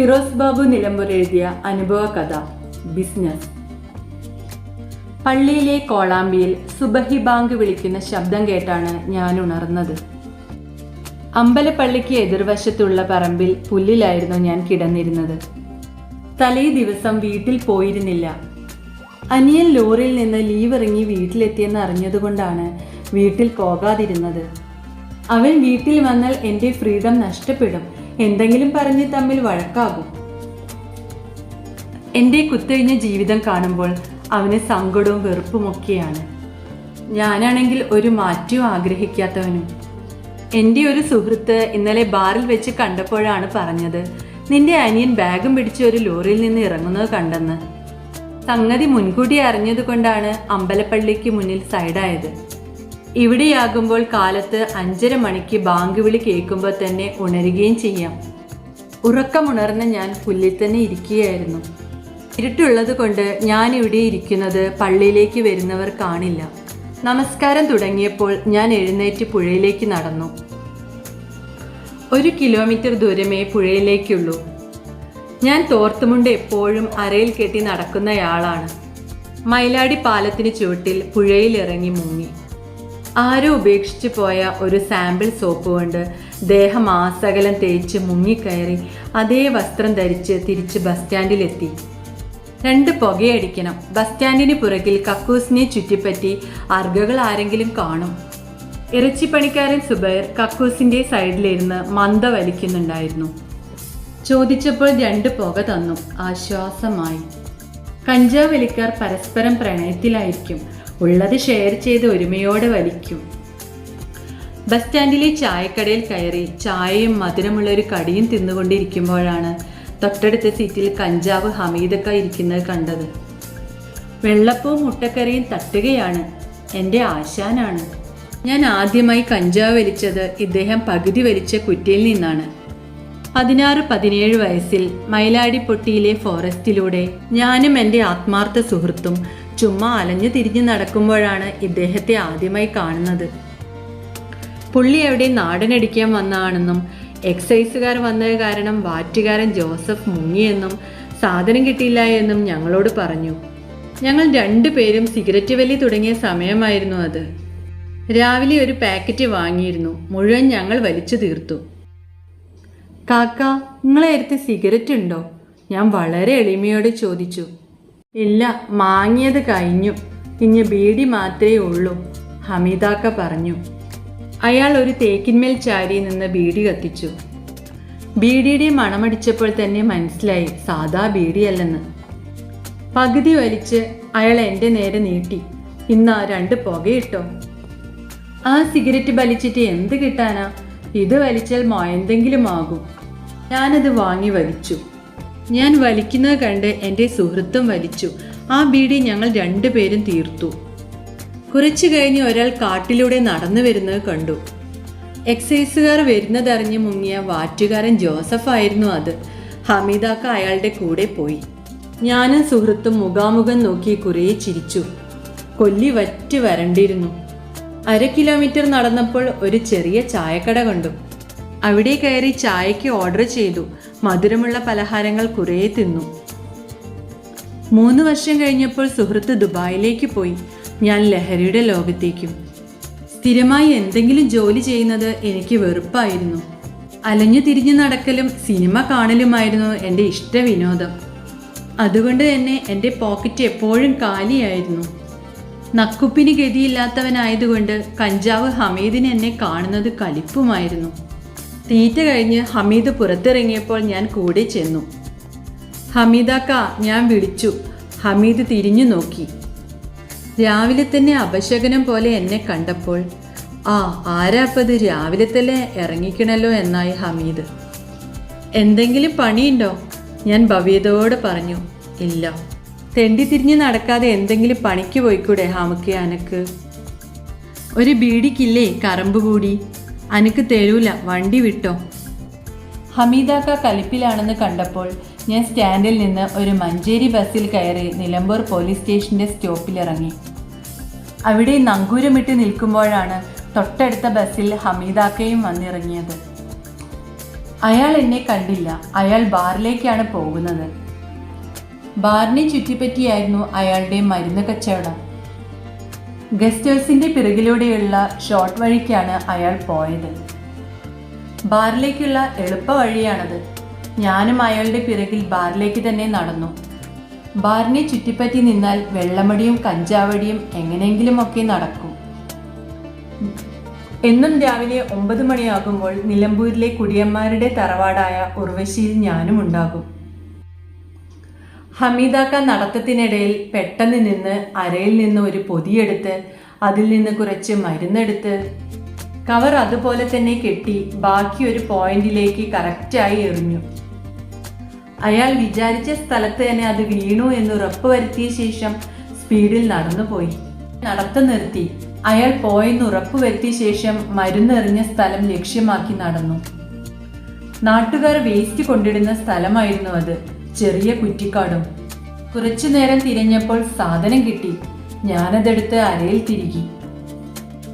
ഫിറോസ് ബാബു നിലമ്പൂർ എഴുതിയ അനുഭവ കഥ ബിസിനസ്. പള്ളിയിലെ കോളാമ്പിയിൽ സുബഹി ബാങ്ക് വിളിക്കുന്ന ശബ്ദം കേട്ടാണ് ഞാൻ ഉണർന്നത്. അമ്പലപ്പള്ളിക്ക് എതിർവശത്തുള്ള പറമ്പിൽ പുല്ലിലായിരുന്നു ഞാൻ കിടന്നിരുന്നത്. തലേ ദിവസം വീട്ടിൽ പോയിരുന്നില്ല. അനിയൻ ലോറിയിൽ നിന്ന് ലീവ് ഇറങ്ങി വീട്ടിലെത്തിയെന്ന് അറിഞ്ഞതുകൊണ്ടാണ് വീട്ടിൽ പോകാതിരുന്നത്. അവൻ വീട്ടിൽ വന്നാൽ എന്റെ ഫ്രീഡം നഷ്ടപ്പെടും. എന്തെങ്കിലും പറഞ്ഞ് തമ്മിൽ വഴക്കാകും. എന്റെ കുത്തഴിഞ്ഞ ജീവിതം കാണുമ്പോൾ അവന് സങ്കടവും വെറുപ്പുമൊക്കെയാണ് ഞാനാണെങ്കിൽ ഒരു മാറ്റവും ആഗ്രഹിക്കാത്തവനും. എന്റെ ഒരു സുഹൃത്ത് ഇന്നലെ ബാറിൽ വെച്ച് കണ്ടപ്പോഴാണ് പറഞ്ഞത് നിന്റെ അനിയൻ ബാഗും പിടിച്ച് ഒരു ലോറിയിൽ നിന്ന് ഇറങ്ങുന്നത് കണ്ടെന്ന്. സംഗതി മുൻകൂട്ടി അറിഞ്ഞതുകൊണ്ടാണ് അമ്പലപ്പള്ളിക്ക് മുന്നിൽ സൈഡായത്. ഇവിടെയാകുമ്പോൾ കാലത്ത് അഞ്ചര മണിക്ക് ബാങ്ക് വിളി കേൾക്കുമ്പോൾ തന്നെ ഉണരുകയും ചെയ്യാം. ഉറക്കമുണർന്ന് ഞാൻ പുല്ലിൽ തന്നെ ഇരിക്കുകയായിരുന്നു. ഇരുട്ടുള്ളത് കൊണ്ട് ഞാൻ ഇവിടെ ഇരിക്കുന്നത് പള്ളിയിലേക്ക് വരുന്നവർ കാണില്ല. നമസ്കാരം തുടങ്ങിയപ്പോൾ ഞാൻ എഴുന്നേറ്റ് പുഴയിലേക്ക് നടന്നു. ഒരു കിലോമീറ്റർ ദൂരമേ പുഴയിലേക്കുള്ളൂ. ഞാൻ തോർത്തുമുണ്ട് എപ്പോഴും അരയിൽ കെട്ടി നടക്കുന്നയാളാണ്. മൈലാടി പാലത്തിന് ചുവട്ടിൽ പുഴയിലിറങ്ങി മുങ്ങി. ആരോ ഉപേക്ഷിച്ചു പോയ ഒരു സാമ്പിൾ സോപ്പ് കൊണ്ട് ദേഹം ആസകലം തേച്ച് മുങ്ങിക്കയറി അതേ വസ്ത്രം ധരിച്ച് തിരിച്ച് ബസ് സ്റ്റാൻഡിലെത്തി രണ്ട് പുകയടിക്കണം. ബസ് സ്റ്റാൻഡിന് പുറകിൽ കക്കൂസിനെ ചുറ്റിപ്പറ്റി അർഗകൾ ആരെങ്കിലും കാണും. ഇറച്ചിപ്പണിക്കാരൻ സുബൈർ കക്കൂസിന്റെ സൈഡിലിരുന്ന് മന്ദ വലിക്കുന്നുണ്ടായിരുന്നു. ചോദിച്ചപ്പോൾ രണ്ട് പുക തന്നു. ആശ്വാസമായി. കഞ്ചാവലിക്കാർ പരസ്പരം പ്രണയത്തിലായിരിക്കും. ഉള്ളത് ഷെയർ ചെയ്ത് ഒരുമയോടെ വലിക്കും. ബസ് സ്റ്റാൻഡിലെ ചായക്കടയിൽ കയറി ചായയും മധുരമുള്ള ഒരു കടിയും തിന്നുകൊണ്ടിരിക്കുമ്പോഴാണ് തൊട്ടടുത്ത സീറ്റിൽ കഞ്ചാവ് ഹമീദക്ക ഇരിക്കുന്നത് കണ്ടത്. വെള്ളപ്പവും മുട്ടക്കറിയും തട്ടുകയാണ് എന്റെ ആശാനാണ്. ഞാൻ ആദ്യമായി കഞ്ചാവ് വലിച്ചത് ഇദ്ദേഹം പകുതി വലിച്ച കുറ്റിയിൽ നിന്നാണ്. പതിനാറ് പതിനേഴ് വയസ്സിൽ മയിലാടിപ്പൊട്ടിയിലെ ഫോറസ്റ്റിലൂടെ ഞാനും എന്റെ ആത്മാർത്ഥ സുഹൃത്തും ചുമ്മാ അലഞ്ഞു തിരിഞ്ഞു നടക്കുമ്പോഴാണ് ഇദ്ദേഹത്തെ ആദ്യമായി കാണുന്നത്. പുള്ളി എവിടെ നാടനടിക്കാൻ വന്നാണെന്നും എക്സൈസുകാർ വന്നത് കാരണം വാറ്റുകാരൻ ജോസഫ് മുങ്ങിയെന്നും സാധനം കിട്ടിയില്ല എന്നും ഞങ്ങളോട് പറഞ്ഞു. ഞങ്ങൾ രണ്ടുപേരും സിഗരറ്റ് വലി തുടങ്ങിയ സമയമായിരുന്നു അത്. രാവിലെ ഒരു പാക്കറ്റ് വാങ്ങിയിരുന്നു. മുഴുവൻ ഞങ്ങൾ വലിച്ചു തീർത്തു. കാക്ക നിങ്ങളെ സിഗരറ്റ് ഉണ്ടോ? ഞാൻ വളരെ എളിമയോടെ ചോദിച്ചു. ഇല്ല മാങ്ങിയത് കഴിഞ്ഞു. ഇനി ബീഡി മാത്രമേ ഉള്ളൂ ഹമീദാക്ക പറഞ്ഞു. അയാൾ ഒരു തേക്കിന്മേൽ ചാരി നിന്ന് ബീഡി കത്തിച്ചു. ബീഡിയുടെ മണമടിച്ചപ്പോൾ തന്നെ മനസ്സിലായി സാദാ ബീഡിയല്ലെന്ന്. പകുതി വലിച്ച് അയാൾ എന്റെ നേരെ നീട്ടി. ഇന്ന് ആ രണ്ട് പുകയിട്ടോ? ആ സിഗരറ്റ് വലിച്ചിട്ട് എന്ത് കിട്ടാനാ? ഇത് വലിച്ചാൽ എന്തെങ്കിലും ആകും ഞാനത് വാങ്ങി വലിച്ചു ഞാൻ വലിക്കുന്നത് കണ്ട് എന്റെ സുഹൃത്തും വലിച്ചു. ആ ബീഡി ഞങ്ങൾ രണ്ടുപേരും തീർത്തു. കുറച്ചു കഴിഞ്ഞ് ഒരാൾ കാട്ടിലൂടെ നടന്നു വരുന്നത് കണ്ടു. എക്സൈസുകാർ വരുന്നതറിഞ്ഞ് മുങ്ങിയ വാറ്റുകാരൻ ജോസഫ് ആയിരുന്നു അത്. ഹമീദാക്ക അയാളുടെ കൂടെ പോയി. ഞാനും സുഹൃത്തും മുഖാമുഖം നോക്കി കുറേ ചിരിച്ചു. കൊല്ലി വറ്റ് വരണ്ടിരുന്നു അര കിലോമീറ്റർ നടന്നപ്പോൾ ഒരു ചെറിയ ചായക്കട കണ്ടു. അവിടെ കയറി ചായയ്ക്ക് ഓർഡർ ചെയ്തു. മധുരമുള്ള പലഹാരങ്ങൾ കുറേ തിന്നു. മൂന്ന് വർഷം കഴിഞ്ഞപ്പോൾ സുഹൃത്ത് ദുബായിലേക്ക് പോയി. ഞാൻ ലഹരിയുടെ ലോകത്തേക്കും. സ്ഥിരമായി എന്തെങ്കിലും ജോലി ചെയ്യുന്നത് എനിക്ക് വെറുപ്പായിരുന്നു. അലഞ്ഞു തിരിഞ്ഞു നടക്കലും സിനിമ കാണലുമായിരുന്നു എന്റെ ഇഷ്ട വിനോദം അതുകൊണ്ട് തന്നെ എന്റെ പോക്കറ്റ് എപ്പോഴും കാലിയായിരുന്നു. നക്കുപ്പിന് ഗതിയില്ലാത്തവനായതുകൊണ്ട് കഞ്ചാവ് ഹമീദിന് എന്നെ കാണുന്നത് കലിപ്പുമായിരുന്നു. തീറ്റ കഴിഞ്ഞ് ഹമീദ് പുറത്തിറങ്ങിയപ്പോൾ ഞാൻ കൂടെ ചെന്നു. ഹമീദാക്ക ഞാൻ വിളിച്ചു. ഹമീദ് തിരിഞ്ഞു നോക്കി. രാവിലെ തന്നെ അപശകനം പോലെ എന്നെ കണ്ടപ്പോൾ ആ ആരാപ്പത്? രാവിലെ തന്നെ ഇറങ്ങിക്കണല്ലോ എന്നായി ഹമീദ്. എന്തെങ്കിലും പണിയുണ്ടോ? ഞാൻ ഭവ്യതയോട് പറഞ്ഞു. ഇല്ല. തെണ്ടി തിരിഞ്ഞ് നടക്കാതെ എന്തെങ്കിലും പണിക്ക് പോയിക്കൂടെ ഹാമുക്കെ അനക്ക് ഒരു ബീഡിക്കില്ലേ കറമ്പ് കൂടി അനക്ക് തരൂല വണ്ടി വിട്ടോ. ഹമീദാക്ക കലിപ്പിലാണെന്ന് കണ്ടപ്പോൾ ഞാൻ സ്റ്റാൻഡിൽ നിന്ന് ഒരു മഞ്ചേരി ബസ്സിൽ കയറി നിലമ്പൂർ പോലീസ് സ്റ്റേഷന്റെ സ്റ്റോപ്പിലിറങ്ങി. അവിടെ നങ്കൂരമിട്ട് നിൽക്കുമ്പോഴാണ് തൊട്ടടുത്ത ബസ്സിൽ ഹമീദാക്കയും വന്നിറങ്ങിയത്. അയാൾ എന്നെ കണ്ടില്ല. അയാൾ ബാറിലേക്കാണ് പോകുന്നത്. ബാറിനെ ചുറ്റിപ്പറ്റിയായിരുന്നു അയാളുടെ മരുന്ന് കച്ചവടം. ഗസ്റ്റ് ഹൗസിന്റെ പിറകിലൂടെയുള്ള ഷോർട്ട് വഴിക്കാണ് അയാൾ പോയത്. ബാറിലേക്കുള്ള എളുപ്പ വഴിയാണത്. ഞാനും അയാളുടെ പിറകിൽ ബാറിലേക്ക് തന്നെ നടന്നു. ബാറിനെ ചുറ്റിപ്പറ്റി നിന്നാൽ വെള്ളമടിയും കഞ്ചാവടിയും എങ്ങനെയെങ്കിലുമൊക്കെ നടക്കും. എന്നും രാവിലെ ഒമ്പത് മണിയാകുമ്പോൾ നിലമ്പൂരിലെ കുടിയന്മാരുടെ തറവാടായ ഉർവശിയിൽ ഞാനും ഉണ്ടാകും. ഹമീദാക്ക നടത്തത്തിനിടയിൽ പെട്ടെന്ന് നിന്ന് അരയിൽ നിന്ന് ഒരു പൊതിയെടുത്ത് അതിൽ നിന്ന് കുറച്ച് മരുന്നെടുത്ത്. കവർ അതുപോലെ തന്നെ കെട്ടി ബാക്കി ഒരു പോയിന്റിലേക്ക് കറക്റ്റായി എറിഞ്ഞു. അയാൾ വിചാരിച്ച സ്ഥലത്ത് തന്നെ അത് വീണു എന്ന് ഉറപ്പ് വരുത്തിയ ശേഷം സ്പീഡിൽ നടന്നുപോയി നടത്തം നിർത്തി. അയാൾ പോയെന്ന് ഉറപ്പുവരുത്തിയ ശേഷം മരുന്നെറിഞ്ഞ സ്ഥലം ലക്ഷ്യമാക്കി നടന്നു. നാട്ടുകാർ വേസ്റ്റ് കൊണ്ടിടുന്ന സ്ഥലമായിരുന്നു അത്. ചെറിയ കുറ്റിക്കാടും. കുറച്ചു നേരം തിരഞ്ഞപ്പോൾ സാധനം കിട്ടി. ഞാനതെടുത്ത് അരയിൽ തിരികി.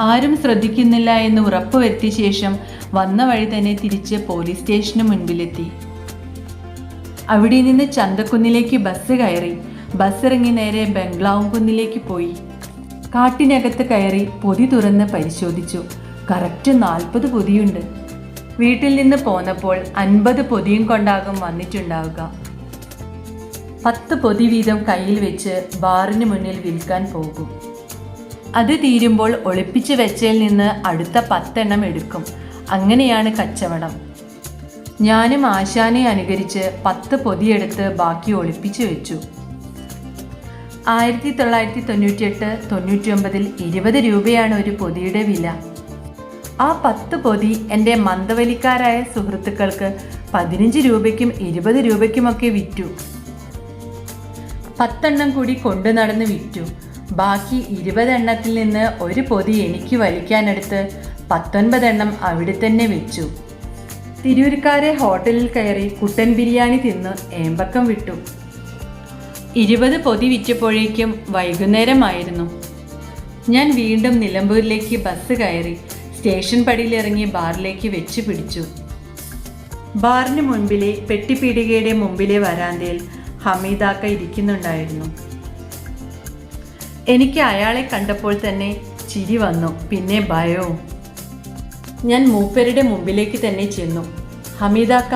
ആരും ശ്രദ്ധിക്കുന്നില്ല എന്ന് ഉറപ്പുവരുത്തിയ ശേഷം വന്ന വഴി തന്നെ തിരിച്ച് പോലീസ് സ്റ്റേഷന് മുൻപിലെത്തി. അവിടെ നിന്ന് ചന്തക്കുന്നിലേക്ക് ബസ് കയറി. ബസ് ഇറങ്ങി നേരെ ബംഗ്ലാവും കുന്നിലേക്ക് പോയി. കാട്ടിനകത്ത് കയറി പൊതി തുറന്ന് പരിശോധിച്ചു. കറക്റ്റ് നാൽപ്പത് പൊതിയുണ്ട്. വീട്ടിൽ നിന്ന് പോന്നപ്പോൾ അൻപത് പൊതിയും കൊണ്ടാകും വന്നിട്ടുണ്ടാവുക. പത്ത് പൊതി വീതം കയ്യിൽ വെച്ച് ബാറിന് മുന്നിൽ വിൽക്കാൻ പോകും. അത് തീരുമ്പോൾ ഒളിപ്പിച്ച് വെച്ചതിൽ നിന്ന് അടുത്ത പത്തെണ്ണം എടുക്കും. അങ്ങനെയാണ് കച്ചവടം. ഞാനും ആശാനെ അനുകരിച്ച് പത്ത് പൊതിയെടുത്ത് ബാക്കി ഒളിപ്പിച്ചു വെച്ചു. ആയിരത്തി തൊള്ളായിരത്തി തൊണ്ണൂറ്റിയെട്ട് തൊണ്ണൂറ്റി ഒമ്പതിൽ ഇരുപത് രൂപയാണ് ഒരു പൊതിയുടെ വില. ആ പത്ത് പൊതി എന്റെ മന്ദവലിക്കാരായ സുഹൃത്തുക്കൾക്ക് പതിനഞ്ച് രൂപയ്ക്കും ഇരുപത് രൂപയ്ക്കുമൊക്കെ വിറ്റു. പത്തെണ്ണം കൂടി കൊണ്ടു നടന്ന് വിറ്റു. ബാക്കി ഇരുപതെണ്ണത്തിൽ നിന്ന് ഒരു പൊതി എനിക്ക് വലിക്കാനെടുത്ത് പത്തൊൻപതെണ്ണം അവിടെ തന്നെ വെച്ചു. തിരൂർക്കാരെ ഹോട്ടലിൽ കയറി കുട്ടൻ ബിരിയാണി തിന്ന് ഏമ്പക്കം വിട്ടു. ഇരുപത് പൊതി വിറ്റപ്പോഴേക്കും വൈകുന്നേരമായിരുന്നു. ഞാൻ വീണ്ടും നിലമ്പൂരിലേക്ക് ബസ് കയറി സ്റ്റേഷൻ പടിയിലിറങ്ങി ബാറിലേക്ക് വെച്ച് പിടിച്ചു. ബാറിന് മുൻപിലെ പെട്ടിപ്പീടികയുടെ മുമ്പിലെ വരാന്തയിൽ ഹമീദാക്ക ഇരിക്കുന്നുണ്ടായിരുന്നു. എനിക്ക് അയാളെ കണ്ടപ്പോൾ തന്നെ ചിരി വന്നു. പിന്നെ ഭയവും ഞാൻ മൂപ്പരുടെ മുമ്പിലേക്ക് തന്നെ ചെന്നു. ഹമീദാക്ക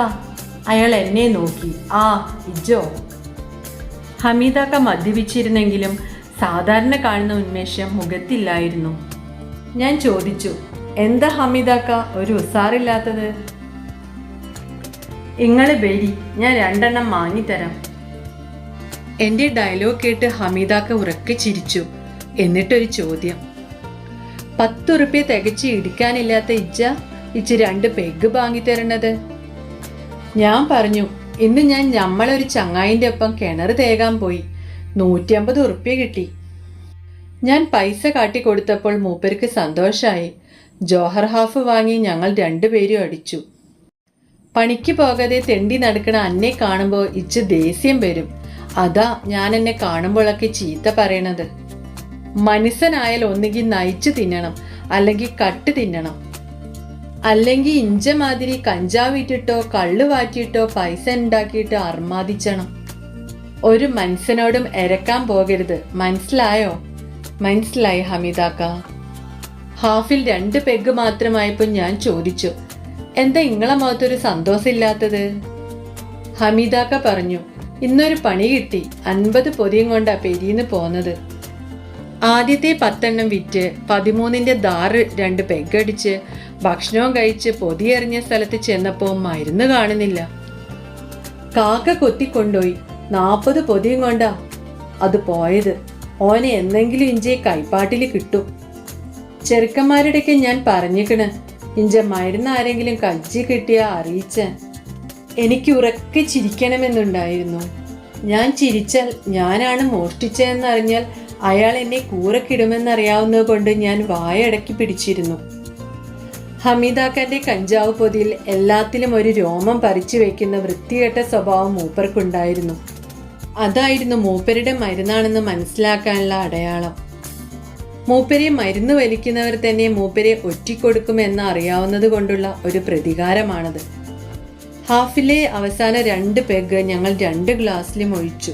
അയാൾ എന്നെ നോക്കി. ആ ഇജോ ഹമീദാക്ക മദ്യപിച്ചിരുന്നെങ്കിലും സാധാരണ കാണുന്ന ഉന്മേഷം മുഖത്തില്ലായിരുന്നു. ഞാൻ ചോദിച്ചു എന്താ ഹമീദാക്ക ഒരു ഉസാറില്ലാത്തത്? ഇങ്ങൾ ബരി ഞാൻ രണ്ടെണ്ണം വാങ്ങിത്തരാം. എന്റെ ഡയലോഗ് കേട്ട് ഹമീദാക്ക ഉറക്കെ ചിരിച്ചു. എന്നിട്ടൊരു ചോദ്യം. പത്തുറുപ്യ തികച്ച് ഇടിക്കാനില്ലാത്ത ഇജ്ജ ഇച്ച് രണ്ട് പെഗ് വാങ്ങിത്തരണത്? ഞാൻ പറഞ്ഞു ഇന്ന് ഞാൻ ഞമ്മളൊരു ചങ്ങായിന്റെ ഒപ്പം കിണർ തേകാൻ പോയി. നൂറ്റിയമ്പത് ഉറുപ്യ കിട്ടി. ഞാൻ പൈസ കാട്ടിക്കൊടുത്തപ്പോൾ മൂപ്പർക്ക് സന്തോഷമായി ജോഹർ ഹാഫ് വാങ്ങി ഞങ്ങൾ രണ്ടുപേരും അടിച്ചു. പണിക്ക് പോകാതെ തെണ്ടി നടക്കണ അന്നെ കാണുമ്പോൾ ഇച്ച് ദേഷ്യം വരും. അതാ ഞാൻ എന്നെ കാണുമ്പോഴൊക്കെ ചീത്ത പറയണത്. മനുഷ്യനായാൽ ഒന്നുകിൽ നയിച്ചു തിന്നണം അല്ലെങ്കിൽ കട്ട് തിന്നണം. അല്ലെങ്കിൽ ഇഞ്ച മാതിരി കഞ്ചാവ് ഇട്ടിട്ടോ കള്ളു വാറ്റിയിട്ടോ പൈസ ഉണ്ടാക്കിയിട്ട് അർമാദിച്ചണം. ഒരു മനുഷ്യനോടും എരക്കാൻ പോകരുത്. മനസ്സിലായോ? മനസ്സിലായി ഹമീദാക്ക. ഹാഫിൽ രണ്ട് പെഗ് മാത്രമായപ്പോൾ ഞാൻ ചോദിച്ചു എന്താ ഇങ്ങളെ മുഖത്തൊരു സന്തോഷമില്ലാത്തത്? ഹമീദാക്ക പറഞ്ഞു ഇന്നൊരു പണി കിട്ടി. അൻപത് പൊതിയും കൊണ്ടാ പെരിയിന്ന് പോന്നത്. ആദ്യത്തെ പത്തെണ്ണം വിറ്റ് പതിമൂന്നിന്റെ ദാറ് രണ്ട് പെഗടിച്ച് ഭക്ഷണവും കഴിച്ച് പൊതിയെറിഞ്ഞ സ്ഥലത്ത് ചെന്നപ്പോൾ മരുന്ന് കാണുന്നില്ല. കാക്ക കൊത്തിക്കൊണ്ടുപോയി നാൽപ്പത് പൊതിയും കൊണ്ടാ അത് പോയത്. ഓനെ എന്തെങ്കിലും ഇഞ്ചെ കൈപ്പാട്ടിൽ കിട്ടും. ചെറുക്കന്മാരുടെയൊക്കെ ഞാൻ പറഞ്ഞിക്കണ്. ഇഞ്ച മരുന്ന് ആരെങ്കിലും കജ്ജി കിട്ടിയാ അറിയിച്ച. എനിക്ക് ഉറക്കെ ചിരിക്കണമെന്നുണ്ടായിരുന്നു. ഞാൻ ചിരിച്ചാൽ ഞാനാണ് മോഷ്ടിച്ചതെന്നറിഞ്ഞാൽ അയാൾ എന്നെ കൂറക്കിടുമെന്നറിയാവുന്നത് കൊണ്ട് ഞാൻ വായടക്കി പിടിച്ചിരുന്നു. ഹമീദാക്കന്റെ കഞ്ചാവ് പൊതിയിൽ എല്ലാത്തിലും ഒരു രോമം പറിച്ചു വയ്ക്കുന്ന വൃത്തികെട്ട സ്വഭാവം മൂപ്പർക്കുണ്ടായിരുന്നു. അതായിരുന്നു മൂപ്പരുടെ മരുന്നാണെന്ന് മനസ്സിലാക്കാനുള്ള അടയാളം. മൂപ്പരെ മരുന്ന് വലിക്കുന്നവർ തന്നെ മൂപ്പരെ ഒറ്റിക്കൊടുക്കുമെന്ന് അറിയാവുന്നത് കൊണ്ടുള്ള ഒരു പ്രതികാരമാണത്. ഹാഫിലെ അവസാന രണ്ട് പെഗ് ഞങ്ങൾ രണ്ട് ഗ്ലാസ്സിലും ഒഴിച്ചു.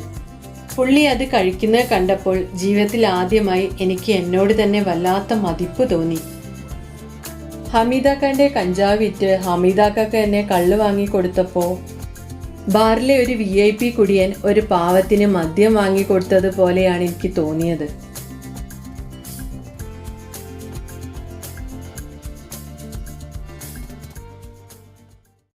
പുള്ളി അത് കഴിക്കുന്നത് കണ്ടപ്പോൾ ജീവിതത്തിൽ ആദ്യമായി എനിക്ക് എന്നോട് തന്നെ വല്ലാത്ത മതിപ്പ് തോന്നി. ഹമീദാക്കാന്റെ കഞ്ചാവ് വിറ്റ് ഹമീദാക്കാക്ക് എന്നെ കള്ള് വാങ്ങി കൊടുത്തപ്പോൾ ബാറിലെ ഒരു വി ഐ പി കുടിയൻ ഒരു പാവത്തിന് മദ്യം വാങ്ങി കൊടുത്തതുപോലെയാണ് എനിക്ക് തോന്നിയത്.